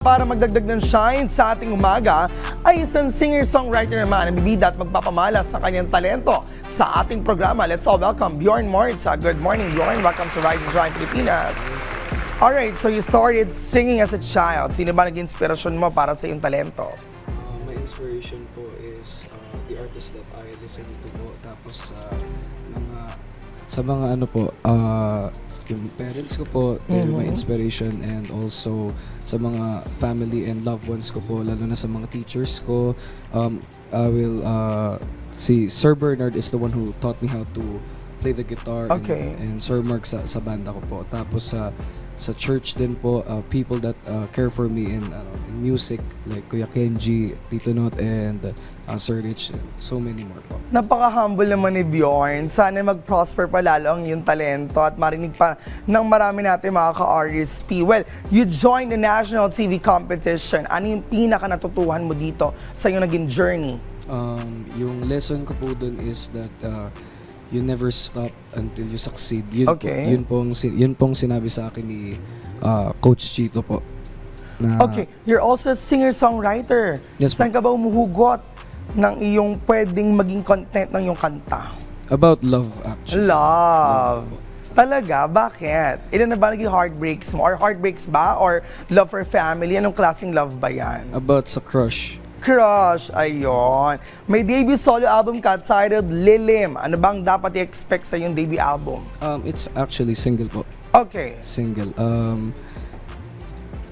Para magdagdag ng shine sa ating umaga, ay isang singer-songwriter naman ang bibida at magpapamalas sa kanyang talento sa ating programa. Let's all welcome Bjorn Morta. Good morning, Bjorn. Welcome to Rise and Shine Pilipinas. Alright, so you started singing as a child. Sino ba naging inspirasyon mo para sa iyong talento? Uh, my inspiration po is uh, the artist that I listen to po. Tapos sa mga sa mga ano po, uh, yung parents ko po, they're my inspiration and also sa mga family and loved ones ko po, lalo na sa mga teachers ko. Um, I will uh, si Sir Bernard is the one who taught me how to play the guitar Okay. and, and Sir Mark sa, sa banda ko po. Tapos sa sa church din po, uh, people that uh, care for me in, ano, in music, like Kuya Kenji, Tito Not, and uh, Sir Rich, and so many more po. Napaka-humble naman ni Bjorn. Sana mag-prosper pa lalo ang iyong talento at marinig pa ng marami natin mga ka-RSP. Well, you joined the National TV competition. Ano yung pinaka natutuhan mo dito sa iyong naging journey? Um, yung lesson ko po dun is that uh, you never stop until you succeed. Yun, Okay. po, yun, pong, yun pong sinabi sa akin ni uh, Coach Chito po. Na, Okay, you're also a singer-songwriter. Yes, Saan ka ba umuhugot ng iyong pwedeng maging content ng iyong kanta? About love, actually. Love. Talaga? Bakit? Ilan na ba naging heartbreaks mo? Or heartbreaks ba? Or love for family? Anong klaseng love ba yan? About sa crush. Crush, ayon. May debut solo album ka titled Lilim. Ano bang dapat i-expect sa yung debut album? Um, it's actually single po. Okay. single. Um,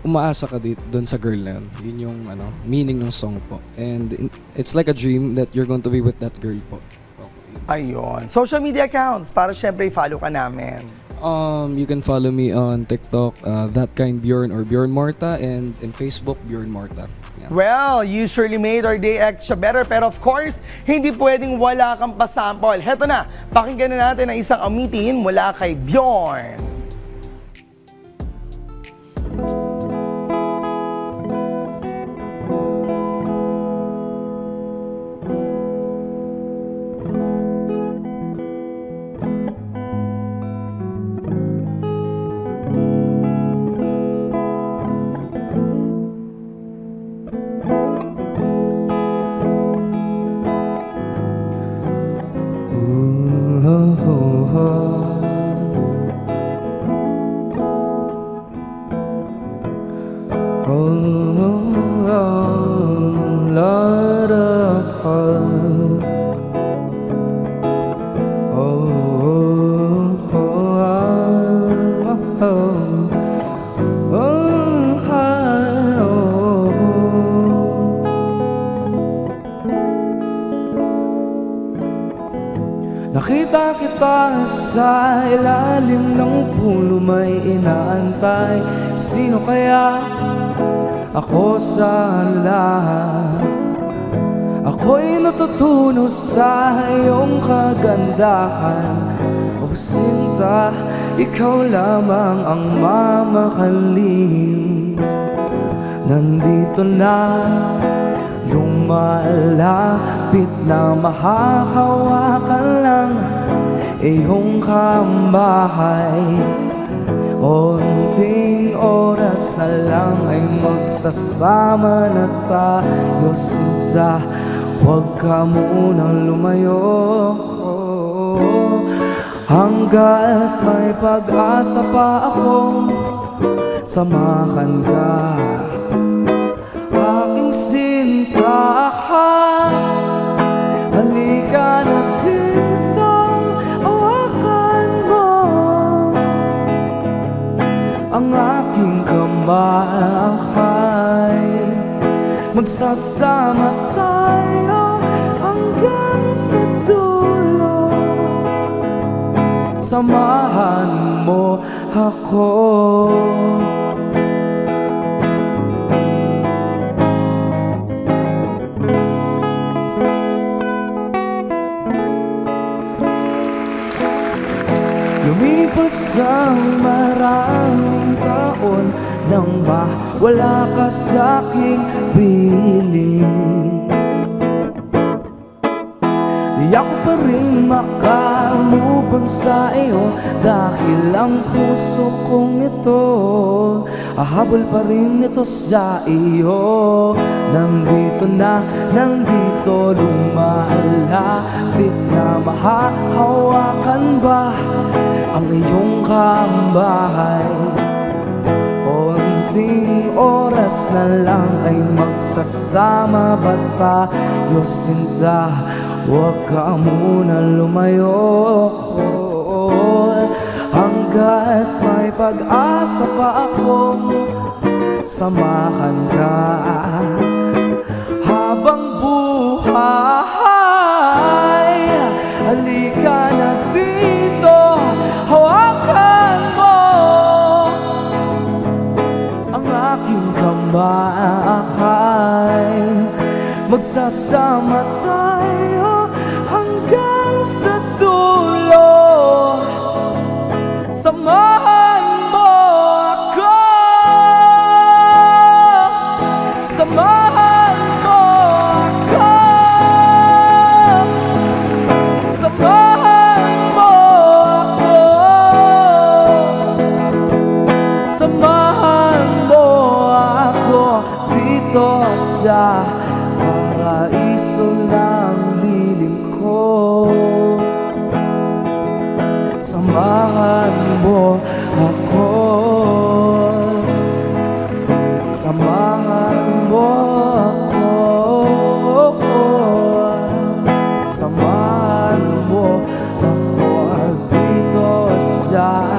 umaasa ka dito doon sa girl na yun. Yun yung ano, meaning ng song po. And in- it's like a dream that you're going to be with that girl po. Okay. Ayon. Social media accounts para syempre i-follow ka namin. Um, you can follow me on TikTok, uh, that kind Bjorn or Bjorn Morta, and in Facebook, Bjorn Morta. Yeah. Well, you surely made our day extra better. Pero of course, hindi pwedeng wala kang pasample. Heto na, pakinggan na natin ang isang amitin mula kay Bjorn. Nakita kita sa ilalim ng pulo may inaantay. Sino kaya? Ako sa lahat? Ako'y natutuno sa iyong kagandahan. O sinta, ikaw lamang ang mamahalin. Nandito na Lumalapit na mahahawakan lang iyong kambahay Unting oras na lang ay magsasama na tayo sinta Huwag ka munang lumayo. Hanggat may pag-asa pa akong samahan ka Magsasama tayo hanggang sa dulo. Samahan mo ako mawala ka sa aking piling. Di ako pa rin makamove on sa iyo Dahil ang puso kong ito Ahabol pa rin ito sa iyo. Nandito na, nandito lumalapit na. Mahahawakan ba Ang iyong kambahay Onting oras na lang ay magsasama Ba't tayo sinta? Huwag ka muna lumayo Hanggat may pag-asa pa akong samahan ka aking kambahay Magsasama tayo hanggang sa Samahan mo ako. Samahan mo ako. Samahan mo ako. Dito sa